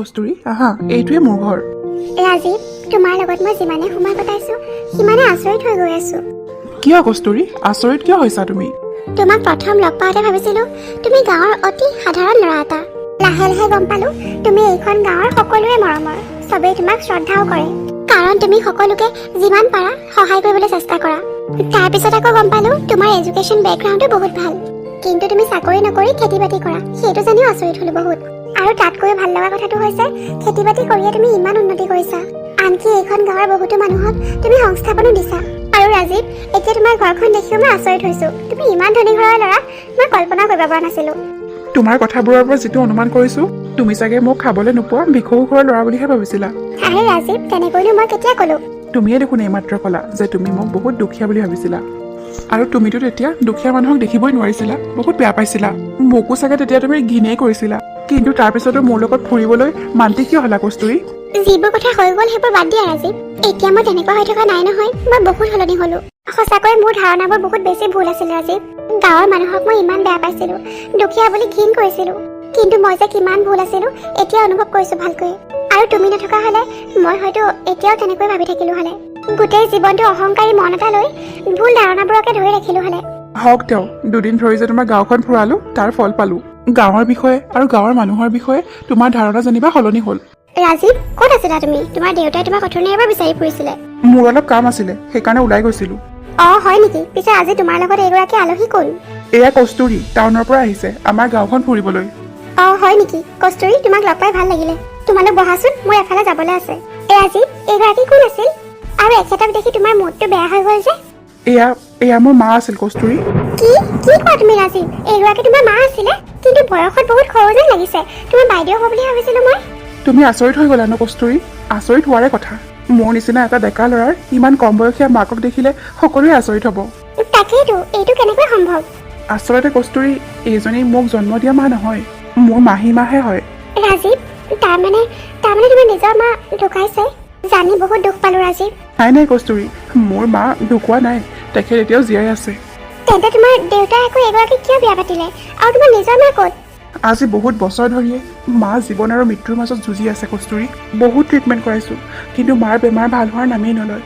কস্তুৰী? আহা এইটোৱে মোৰ ঘৰ। ৰাজীৱ তোমাৰ লগত মই যিমানে সময় কটাইছো সিমানে আচৰিত হৈ গৈ আছো। কিয় কস্তুৰী? আচৰিত কিয় হৈছা তুমি? তোমাক প্ৰথম লগ পাওঁতে ভাবিছিলো তুমি গাঁৱৰ অতি সাধাৰণ ল'ৰা এটা। লাহে লাহে গম পালো তুমি এইখন গাঁৱৰ সকলোৰে মৰমৰ চবেই তোমাক শ্ৰদ্ধাও কৰে। কাৰণ তুমি সকলোকে যিমান পাৰা সহায় কৰিবলৈ চেষ্টা কৰা। তাৰপিছত আকৌ গম পালো তোমাৰ এডুকেশ্যন বেকগ্ৰাউণ্ডো বহুত ভাল। কিন্তু তুমি চাকৰি নকৰি খেতি বাতি কৰা সেইটো জানিও আচৰিত হলো বহুত। আৰু তাতকৈ ভাল লগা কথাটো হৈছে খেতি বাতি কৰিয়ে তুমি ইমান উন্নতি কৰিছা। আনকি এইখন গাঁৱৰ বহুতো মানুহক তুমি সংস্থাপনো দিছা। আৰু ৰাজীৱ এতিয়া তোমাৰ ঘৰখন দেখিও মই আচৰিত হৈছো। তুমি ইমান ধনী ঘৰৰ ল'ৰা মই কল্পনা কৰিব পৰা নাছিলো। তোমাৰ কথাবোৰৰ পৰা যিটো অনুমান কৰিছো তুমি চাগে মোক খাবলৈ নোপোৱা ভিক্ষু ঘৰৰ ল'ৰা বুলিহে ভাবিছিলা। আৰে ৰাজীৱ তেনেকৈনো মই কেতিয়া ক'লো? তুমিয়ে দেখোন এইমাত্ৰ ক'লা যে তুমি মোক বহুত দুখীয়া বুলি ভাবিছিলা। আৰু তুমিতো তেতিয়া দুখীয়া মানুহক দেখিবই নোৱাৰিছিলা বহুত বেয়া পাইছিলা। মোকো চাগে তেতিয়া তুমি ঘিনেই কৰিছিলা। কিন্তু তাৰপিছতো মোৰ লগত ফুৰিবলৈ মান্তি কিয় হ'লা কস্তুৰী? যিবোৰ কথা হৈ গ'ল সেইবোৰ বাদ দিয়া ৰাজীৱ। এতিয়া মই তেনেকুৱা হৈ থকা নাই নহয়। মই বহুত সলনি হ'লো। সঁচাকৈ মোৰ ধাৰণাবোৰ বহুত বেছি ভুল আছিল ৰাজীৱ। গাঁৱৰ মানুহক মই ইমান বেয়া পাইছিলো। দুখীয়া বুলি ঘিণ কৰিছিলো। কিন্তু মই যে কিমান ভুল আছিলো এতিয়া অনুভৱ কৰিছো ভালকৈ। আৰু তুমি নথকা হ'লে মই হয়তো এতিয়াও তেনেকৈ ভাবি থাকিলো হ'লে। গোটেই জীৱনটো অহংকাৰী মন এটা লৈ ভুল ধাৰণাবোৰকে ধৰি ৰাখিলো হ'লে। হওক তেওঁ দুদিন ধৰি যে তোমাৰ গাঁওখন ফুৰালো তাৰ ফল পালো। গাঁৱৰ বিষয়ে আৰু গাঁৱৰ মানুহৰ বিষয়ে তোমাৰ ধাৰণা যেনিবা সলনি হ'ল। ৰাজীৱ ক'ত আছিলা তুমি? তোমাৰ দেউতাই তোমাক অথনি এবাৰ বিচাৰি ফুৰিছিলে। মোৰ অলপ কাম আছিলে সেইকাৰণে ওলাই গৈছিলো। অ হয় নেকি? পিছে আজি তোমাৰ লগত এইগৰাকী আলহী কোন? এয়া কস্তুৰী টাউনৰ পৰা আহিছে আমাৰ গাঁওখন ফুৰিবলৈ। অ হয় নেকি? কস্তুৰী তোমাক লগ পাই ভাল লাগিলে। তোমালোক বহাচোন মোৰ এফালে যাবলৈ আছে। এ ৰাজীৱ এইগৰাকী কোন আছিল? আৰু এখেতক দেখি তোমাৰ মুডটো বেয়া হৈ গ'ল যে। এয়া এয়া মোৰ মা আছিল কস্তুৰী। কি? কি কোৱা তুমি ৰাজীৱ? এইগৰাকী তোমাৰ মা আছিলে? কিন্তু বয়সত বহুত সৰু যেন লাগিছে। তোমাৰ বাইদেউ হ'ব বুলি ভাবিছিলো মই। তুমি আচৰিত হৈ গ'লা ন কস্তুৰী? আচৰিত হোৱাৰে কথা। মোৰ নিচিনা এটা ডেকা ল'ৰাৰ ইমান কম বয়সীয়া মাকক দেখিলে সকলোৱে আচৰিত হ'ব। তাকেইতো এইটো কেনেকৈ সম্ভৱ? আচলতে কস্তুৰী এইজনী মোক জন্ম দিয়া মা নহয় মোৰ মাহী মাহে হয়। ৰাজীৱ তাৰমানে তাৰমানে তোমাৰ নিজৰ মা ঢুকাইছে। জানি বহুত দুখ পালো ৰাজীৱ। নাই নাই কস্তুৰী মোৰ মা ঢুকোৱা নাই। তেখেত এতিয়াও জীয়াই আছে। তেন্তে তোমাৰ দেউতাই আকৌ এগৰাকীক কিয় বিয়া পাতিলে? আৰু তোমাৰ নিজৰ মা ক'ত? আজি বহুত বছৰ ধৰিয়ে মা জীৱন আৰু মৃত্যুৰ মাজত যুঁজি আছে কস্তুৰী। বহুত ট্ৰিটমেণ্ট কৰাইছোঁ কিন্তু মাৰ বেমাৰ ভাল হোৱাৰ নামেই নলয়।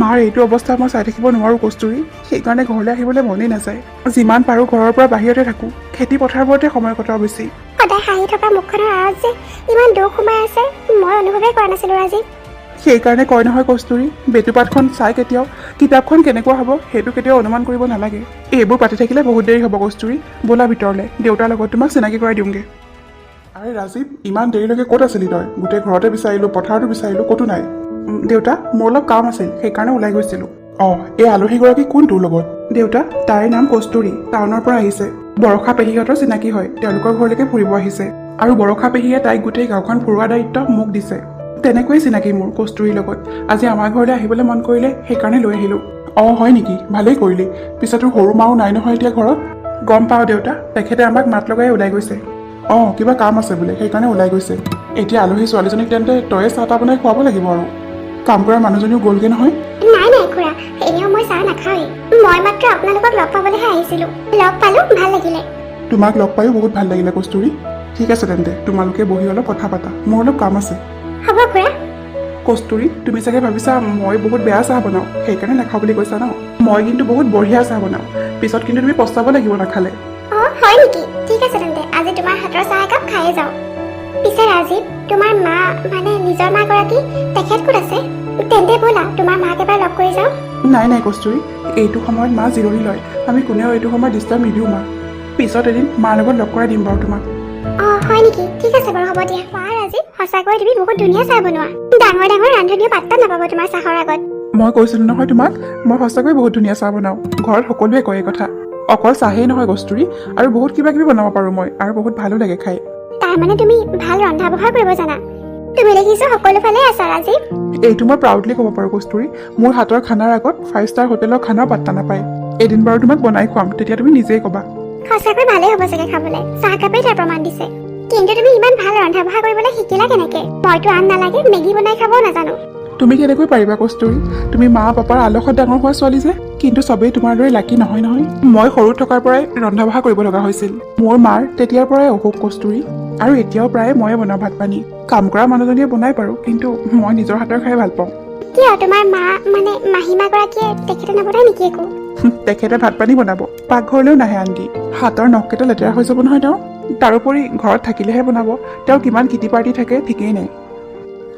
মাৰ এইটো অৱস্থা মই চাই থাকিব নোৱাৰোঁ কস্তুৰী। সেইকাৰণে ঘৰলৈ আহিবলৈ মনেই নাযায়। যিমান পাৰোঁ ঘৰৰ পৰা বাহিৰতে থাকোঁ। খেতি পথাৰবোৰতে সময় কটাওঁ বেছি। সদায় হাঁহি থকা মুখখনৰ আঁৰত যে ইমান দুখ সোমাই আছে মই অনুভৱেই কৰা নাছিলো ৰাজীৱ সেইকাৰণে কয় নহয় কস্তুৰী বেটুপাতখন চাই কেতিয়াও কিতাপখন কেনেকুৱা হ'ব সেইটো কেতিয়াও অনুমান কৰিব নালাগে। এইবোৰ পাতি থাকিলে বহুত দেৰি হ'ব কস্তুৰী ব'লা ভিতৰলৈ দেউতাৰ লগত তোমাক চিনাকি কৰাই দিওঁগৈ। আৰে ৰাজীৱ ইমান দেৰিলৈকে ক'ত আছিলি তই? গোটেই ঘৰতে বিচাৰিলোঁ পথাৰতো বিচাৰিলোঁ ক'তো নাই। দেউতা মোৰ অলপ কাম আছিল সেইকাৰণে ওলাই গৈছিলোঁ। অঁ এই আলহীগৰাকী কোন তোৰ লগত? দেউতা তাইৰ নাম কস্তুৰী টাউনৰ পৰা আহিছে। বৰষা পেহীহঁতৰ চিনাকি হয় তেওঁলোকৰ ঘৰলৈকে ফুৰিব আহিছে। আৰু বৰষা পেহীয়ে তাইক গোটেই গাঁওখন ফুৰোৱা দায়িত্ব মোক দিছে। তেনেকৈয়ে চিনাকি মোৰ কস্তুৰীৰ লগত। আজি আমাৰ ঘৰলৈ আহিবলৈ মন কৰিলে সেইকাৰণে লৈ আহিলোঁ। অঁ হয় নেকি? ভালেই কৰিলি। পিছে তোৰ সৰু মাও নাই নহয় এতিয়া ঘৰত? গম পাওঁ দেউতা তেখেতে আমাক মাত লগাই ওলাই গৈছে। অঁ কিবা কাম আছে বোলে সেইকাৰণে ওলাই গৈছে। এতিয়া আলহী ছোৱালীজনীক তেন্তে তয়ে চাহ তাহ বনাই খুৱাব লাগিব আৰু। কাম কৰা মানুহজনীও গ'লগৈ নহয়? নাই নাই খুৰা। এনেও মই চাহ নাখাওঁৱেই। মই মাত্ৰ আপোনালোকক লগ পাবলৈহে আহিছিলো। লগ পালো ভাল লাগিলে। তোমাক লগ পায়ো বহুত ভাল লাগিলে কস্তুৰী। ঠিক আছে তেন্তে তোমালোকে বহি অলপ কথা পাতা। মোৰ অলপ কাম আছে। হ'ব খুৰা কস্তুৰী তুমি চাগে ভাবিছা মই বহুত বেয়া চাহ বনাওঁ সেইকাৰণে নাখাওঁ বুলি কৈছা ন? মই কিন্তু বহুত বঢ়িয়া চাহ বনাওঁ পিছত কিন্তু তুমি পস্তাব লাগিব নাখালে। অ হয় নেকি? ঠিক আছে তেন্তে আজি তোমাৰ হাতৰ চাহ একাপ খায়ে যাওঁ। পিছে ৰাজীৱ তোমাৰ মা মানে নিজৰ মা গৰাকী তেখেত ক'ত আছে? তেন্তে ব'লা তোমাৰ মাক এবাৰ লগ কৰি যাওঁ। নাই নাই কস্তুৰী এইটো সময়ত মা জিৰণি লয় আমি কোনেও এইটো সময়ত ডিষ্টাৰ্ব নিদিওঁ মাক পিছত এদিন মাৰ লগত লগ কৰাই দিম বাৰু তোমাক। অ হয় নেকি? ঠিক আছে বাৰু হ'ব দিয়া। কোৱা ৰাজীৱ সঁচাকৈ তুমি বহুত ধুনীয়া চাহ বনোৱা। ডাঙৰ ডাঙৰ ৰান্ধনীয়ে পাত্তা নাপাব তোমাৰ চাহৰ আগত। মই কৈছিলোঁ নহয় তোমাক মই সঁচাকৈ বহুত ধুনীয়া চাহ বনাওঁ। ঘৰত সকলোৱে কয় এই কথা। অকল চাহেই নহয় কস্তুৰী আৰু বহুত কিবা কিবি বনাব পাৰোঁ মই আৰু বহুত ভালো লাগে খাই। তাৰমানে তুমি ভাল ৰন্ধা বঢ়া কৰিব জানা। তুমি দেখিছো সকলো ফালে আছা ৰাজীৱ। এইটো মই প্ৰাউডলি ক'ব পাৰোঁ কস্তুৰী। মোৰ হাতৰ খানাৰ আগত ফাইভ ষ্টাৰ হোটেলৰ খানাও পাত্তা নাপায়। এদিন বাৰু তোমাক বনাই খুৱাম তেতিয়া তুমি নিজেই ক'বা। সঁচাকৈ ভালেই হ'ব চাগে খাবলৈ। চাহকাপেই তাৰ প্ৰমাণ দিছে। কিন্তু তুমি ইমান ভাল ৰন্ধা বঢ়া কৰিবলৈ শিকিলা কেনেকে? মইতো আন নালাগে মেগী বনাই খাবও নাজানো। তুমি কেনেকৈ পাৰিবা কস্তুৰী তুমি মা পাপাৰ আলসত ডাঙৰ হোৱা ছোৱালী যে। কিন্তু চবেই তোমাৰ দৰে লাকি নহয় নহয়। মই সৰু থকাৰ পৰাই ৰন্ধা বঢ়া কৰিব লগা হৈছিল। মোৰ মাৰ তেতিয়াৰ পৰাই অসুখ কস্তুৰী আৰু এতিয়াও প্ৰায়ে ময়ে বনাওঁ ভাত পানী। কাম কৰা মানুহজনীয়ে বনাই বাৰু কিন্তু মই নিজৰ হাতৰ খাই ভাল পাওঁ। কিয়? তোমাৰ মা মানে মাহীমা গৰাকীয়ে তেখেতে নবনায় নেকি একো? তেখেতে ভাত পানী বনাব। পাকঘৰলৈও নাহে আনকি। হাতৰ নখকেইটা লেতেৰা হৈ যাব নহয় তেওঁ। তাৰোপৰি ঘৰত থাকিলেহে বনাব। তেওঁৰ কিমান কিটি পাৰ্টি থাকে ঠিকেই নাই।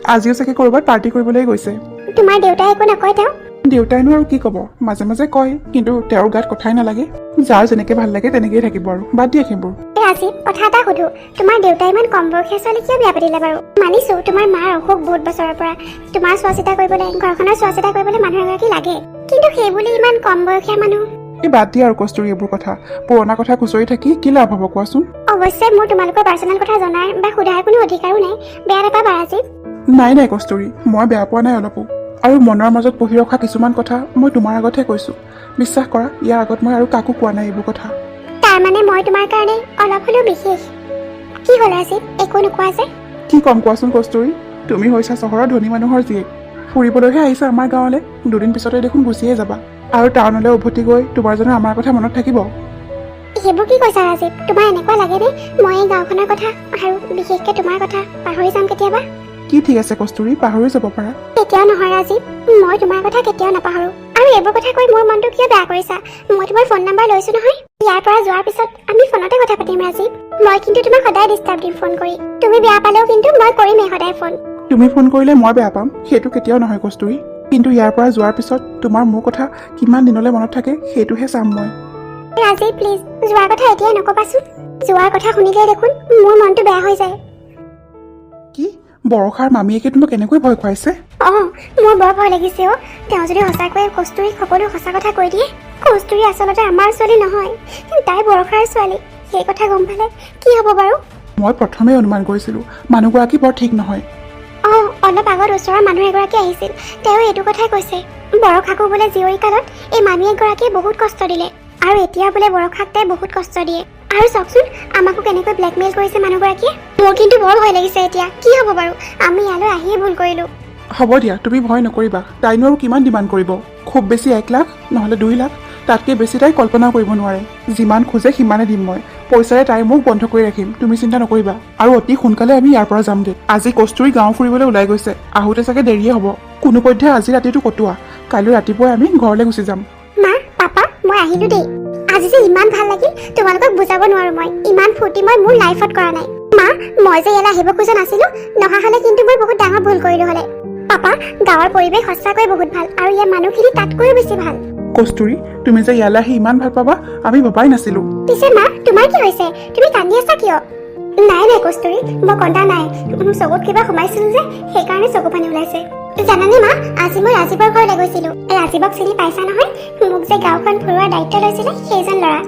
আজিও চাগে ক'ৰবাত পাৰ্টি কৰিবলৈ গৈছে। তোমাৰ দেউতাই একো নকয় তেওঁ? দেউতাইনো আৰু কি ক'ব? মাজে মাজে কয় কিন্তু তেওঁৰ গাত কথাই নালাগে। যাৰ যেনেকে ভাল লাগে তেনেকেই থাকিব আৰু। বাদ দিয়ে সেইবোৰ। ৰাজীৱ কথা এটা সুধো। তোমাৰ দেউতাই ইমান কম বয়সীয়া ছোৱালী কিয় বিয়া পাতিলে বাৰু? মানিছো তোমাৰ মাৰ অসুখ বহুত বছৰৰ পৰা। তোমাৰ চোৱা চিতা কৰিবলৈ ঘৰখনৰ চোৱা চিতা কৰিবলৈ মানুহ এগৰাকী লাগে। কিন্তু সেইবুলি ইমান কম বয়সীয়া মানুহ? এই বাদ দিয়ে আৰু কস্তুৰি এইবোৰ কথা। পুৰণা কথা খুচৰি থাকি কি লাভ হ'ব কোৱাচোন? অৱশ্যে মোৰ তোমালোকৰ পাৰ্চনেল কথা জনাৰ বা সোধাৰ কোনো অধিকাৰো নাই। বেয়া নাপাবা ৰাজীৱ। নাই নাই কস্তুৰি। মই বেয়া পোৱা নাই অলপো। আৰু মনৰ মাজত পঢ়ি ৰখা কিছুমান কথা মই তোমাৰ আগতহে কৈছোঁ। বিশ্বাস কৰা ইয়াৰ আগত মই আৰু কাকো কোৱা নাই এইবোৰ কথা। তাৰমানে মই তোমাৰ কাৰণে অলপ হ'লেও বিশেষ। কি হ'ল ৰাজীৱ একো নোকোৱা যে? কি ক'ম কোৱাচোন কস্তুৰি? তুমি হৈছা চহৰৰ ধনী মানুহৰ জীয়েক। ফুৰিবলৈহে আহিছা আমাৰ গাঁৱলৈ। দুদিন পিছতে দেখোন গুচিয়ে যাবা। আৰু টাউনলৈ উভতি গৈ তোমাৰ জানো আমাৰ কথা মনত থাকিব। সেইবোৰ কি কৈছা ৰাজীৱ? তোমাৰ এনেকুৱা লাগেনে মই এই গাঁওখনৰ কথা আৰু বিশেষকৈ তোমাৰ কথা পাহৰি যাম কেতিয়াবা। কি ঠিক আছে কস্তুৰি? পাহৰি যাব পাৰা। কেতিয়াও নহয় ৰাজীৱ। মই তোমাৰ কথা কেতিয়াও নাপাহৰো। আৰু এইবোৰ কথা কৈ মোৰ মনটো কিয় বেয়া কৰিছা? মই তোমাৰ ফোন নাম্বাৰ লৈছো নহয়। ইয়াৰ পৰা যোৱাৰ পিছত আমি ফোনতে কথা পাতিম ৰাজীৱ। মই কিন্তু তোমাক সদায় ডিষ্টাৰ্ব দিম ফোন কৰি। তুমি বেয়া পালেও কিন্তু মই কৰিমেই সদায় ফোন তুমি ফোন কৰিলে মই বেয়া পাম। সেইটো কেতিয়াও নহয় কস্তুৰি। কিন্তু ইয়াৰ পৰা যোৱাৰ পিছত তোমাৰ মোৰ কথা কিমান দিনলৈ মনত থাকে সেইটোহে চাম মই। ৰাজীৱ প্লিজ যোৱাৰ কথা এতিয়াই নকবাচোন। যোৱাৰ কথা শুনিলে দেখোন মোৰ মনটো বেয়া হৈ যায়। বৰষাৰ মামীয়েকে তোমাক এনেকৈ ভয় খুৱাইছে। অঁ মোৰ বৰ ভয় লাগিছে অ' তেওঁ যদি সঁচাকৈয়ে কস্তুৰীক সকলো সঁচা কথা কৈ দিয়ে কস্তুৰী আচলতে আমাৰ ছোৱালী নহয় তাই বৰষাৰ ছোৱালী। সেই কথা গম পালে কি হ'ব বাৰু? মই প্ৰথমে অনুমান কৰিছিলোঁ মানুহগৰাকী বৰ ঠিক নহয়। অঁ অলপ আগত ওচৰৰ মানুহ এগৰাকী আহিছিল তেওঁ এইটো কথাই কৈছে। বৰষাকো বোলে জীয়ৰী কালত এই মামীয়েকগৰাকীয়ে বহুত কষ্ট দিলে আৰু এতিয়া বোলে বৰষাক তাই বহুত কষ্ট দিয়ে। আৰু চাওকচোন আমাকো কেনেকৈ ব্লেকমেইল কৰিছে মানুহগৰাকীয়ে? মোৰ কিন্তু বৰ ভয় লাগিছে এতিয়া। কি হ'ব বাৰু? আমি ইয়ালৈ আহিয়ে ভুল কৰিলোঁ। হ'ব দিয়া তুমি ভয় নকৰিবা। তাইনো আৰু কিমান ডিমাণ্ড কৰিব? খুব বেছি এক লাখ নহ'লে দুই লাখ? তাতকৈ বেছি তাই কল্পনাও কৰিব নোৱাৰে। যিমান খোজে সিমানে দিম মই। পইচাৰে তাই মোক বন্ধ কৰি ৰাখিম। তুমি চিন্তা নকৰিবা। আৰু অতি সোনকালে আমি ইয়াৰ পৰা যামগৈ। আজি কস্তুৰী গাঁও ফুৰিবলৈ ওলাই গৈছে। আহোঁতে চাগে দেৰিয়ে হ'ব। কোনোপধ্যে আজি ৰাতিটো কটোৱা। কাইলৈ ৰাতিপুৱাই আমি ঘৰলৈ গুচি যাম। মা পাপা মই আহিলো দেই। আজি যে ইমান ভাল লাগিল তোমালোকক বুজাব নোৱাৰো মই। ইমান ফূৰ্তি মই মোৰ লাইফত কৰা নাই। মা মই যে ইয়ালৈ আহিব খোজা নাছিলো নহা হলে কিন্তু মই বহুত ডাঙৰ ভুল কৰিলো হলে। পাপা গাঁৱৰ পৰিৱেশ সঁচাকৈয়ে বহুত ভাল আৰু ইয়াৰ মানুহখিনি তাতকৈও বেছি ভাল। কস্তুৰী তুমি যে ইয়ালৈ আহি ইমান ভাল পাবা আমি ভবাই নাছিলোঁ। পিছে মা তোমাৰ কি হৈছে? তুমি কান্দি আছা কিয়? নাই নাই কস্তুৰী মই কন্দা নাই চকুত কিবা সোমাইছিল যে সেইকাৰণে চকু পানী ওলাইছে জানানে মা আজি মই ৰাজীৱৰ ঘৰলৈ গৈছিলো ৰাজীৱক চিনি পাইছা নহয় মোক যে গাঁওখন ফুৰোৱাৰ দায়িত্ব লৈছিলে সেইজন ল'ৰা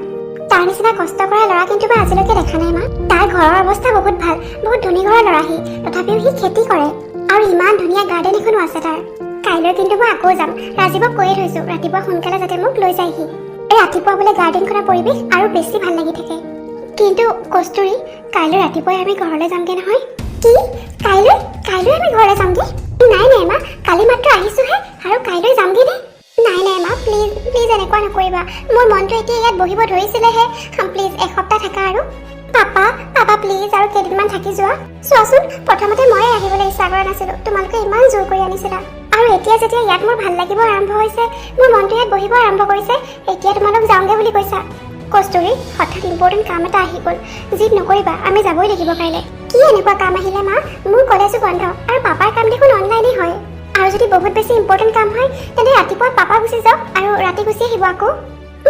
তাৰ নিচিনা কষ্ট কৰা ল'ৰা কিন্তু মই আজিলৈকে দেখা নাই মা তাৰ ঘৰৰ অৱস্থা বহুত ভাল বহুত ধনী ঘৰৰ ল'ৰা সি তথাপিও সি খেতি কৰে আৰু ইমান ধুনীয়া গাৰ্ডেন এখনো আছে তাৰ কাইলৈ কিন্তু মই আকৌ যাম ৰাজীৱক কৈয়ে থৈছো ৰাতিপুৱা সোনকালে যাতে মোক লৈ যায়হি ৰাতিপুৱা বোলে গাৰ্ডেনখনৰ পৰিৱেশ আৰু বেছি ভাল লাগি থাকে কিন্তু কস্তুৰী কাইলৈ ৰাতিপুৱাই আমি ঘৰলৈ যামগে নহয়। কি? কাইলৈ? কাইলৈ আমি ঘৰলৈ যামগে? নাই নাই মা কালি মাত্ৰ আহিছোহে আৰু কাইলৈ যামগে নে? নাই নাই মা প্লিজ প্লিজ এনেকুৱা নকৰিবা। মোৰ মনটো এতিয়া ইয়াত বহিব ধৰিছিলেহে। প্লিজ এসপ্তাহ থাকা আৰু। পাপা পাপা প্লিজ আৰু কেইদিনমান থাকি যোৱা। চোৱাচোন প্ৰথমতে ময়ে আহিবলৈ ইচ্ছা কৰা নাছিলো। তোমালোকে ইমান জোৰ কৰি আনিছিলা। আৰু এতিয়া যেতিয়া ইয়াত মোৰ ভাল লাগিব আৰম্ভ হৈছে মোৰ মনটো ইয়াত বহিব আৰম্ভ কৰিছে এতিয়া তোমালোক যাওঁগে বুলি কৈছা। কস্তুৰী হঠাৎ ইম্পৰ্টেণ্ট কাম এটা আহি গ'ল। জিদ নকৰিবা আমি যাবই লাগিব কাইলৈ। কি এনেকুৱা কাম আহিলে মা? মোৰ কলেজো বন্ধ আৰু পাপাৰ কাম দেখোন অনলাইনেই হয়। আৰু যদি বহুত বেছি ইম্পৰ্টেণ্ট কাম হয় তেন্তে ৰাতিপুৱা পাপা গুচি যাওক আৰু ৰাতি গুচি আহিব আকৌ।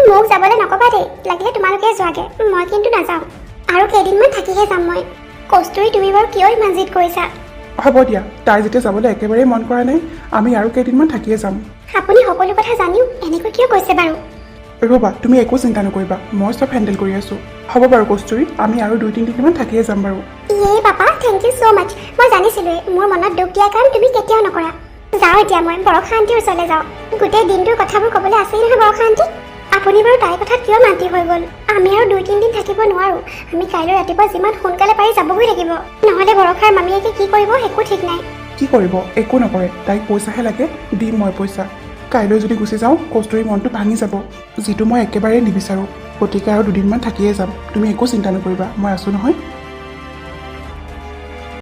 মোক যাবলৈ নকবা দেই লাগিলে তোমালোকে যোৱাগে। মই কিন্তু নাযাওঁ। আৰু কেইদিনমান থাকিহে যাম মই। কস্তুৰী তুমি বাৰু কিয় ইমান জিদ কৰিছা? হ'ব দিয়া তাই যেতিয়া যাবলৈ একেবাৰেই মন কৰা নাই আমি আৰু কেইদিনমান থাকিয়ে যাম। আপুনি সকলো কথা জানিও এনেকৈ কিয় কৈছে বাৰু? ৰ'বা তুমি একো চিন্তা নকৰিবা। মই চব হেণ্ডেল কৰি আছোঁ। হ'ব বাৰু কস্তুৰী আমি আৰু দুই তিনিদিনমান থাকিয়ে যাম বাৰু। ইয়ে পাপা থেংক ইউ ছ' মাছ মই জানিছিলোৱে মোৰ মনত দুখ দিয়াৰ কাম তুমি কেতিয়াও নকৰা। যাওঁ এতিয়া মই বৰষা আণ্টিৰ ওচৰলৈ যাওঁ। গোটেই দিনটোৰ কথাবোৰ ক'বলৈ আছেই নহয় বৰষা আপুনি বাৰু তাইৰ কথাত কিয় মান্তি হৈ গ'ল? আমি আৰু দুই তিনিদিন থাকিব নোৱাৰোঁ। আমি কাইলৈ ৰাতিপুৱা যিমান সোনকালে পাৰি যাবগৈ লাগিব। নহ'লে বৰষাৰ মামীয়েকে কি কৰিব একো ঠিক নাই। কি কৰিব? একো নকৰে। তাইক পইচাহে লাগে দিম মই পইচা। কাইলৈ যদি গুচি যাওঁ কস্তুৰীৰ মনটো ভাঙি যাব যিটো মই একেবাৰেই নিবিচাৰোঁ। গতিকে আৰু দুদিনমান থাকিয়ে যাম। তুমি একো চিন্তা নকৰিবা মই আছোঁ নহয়।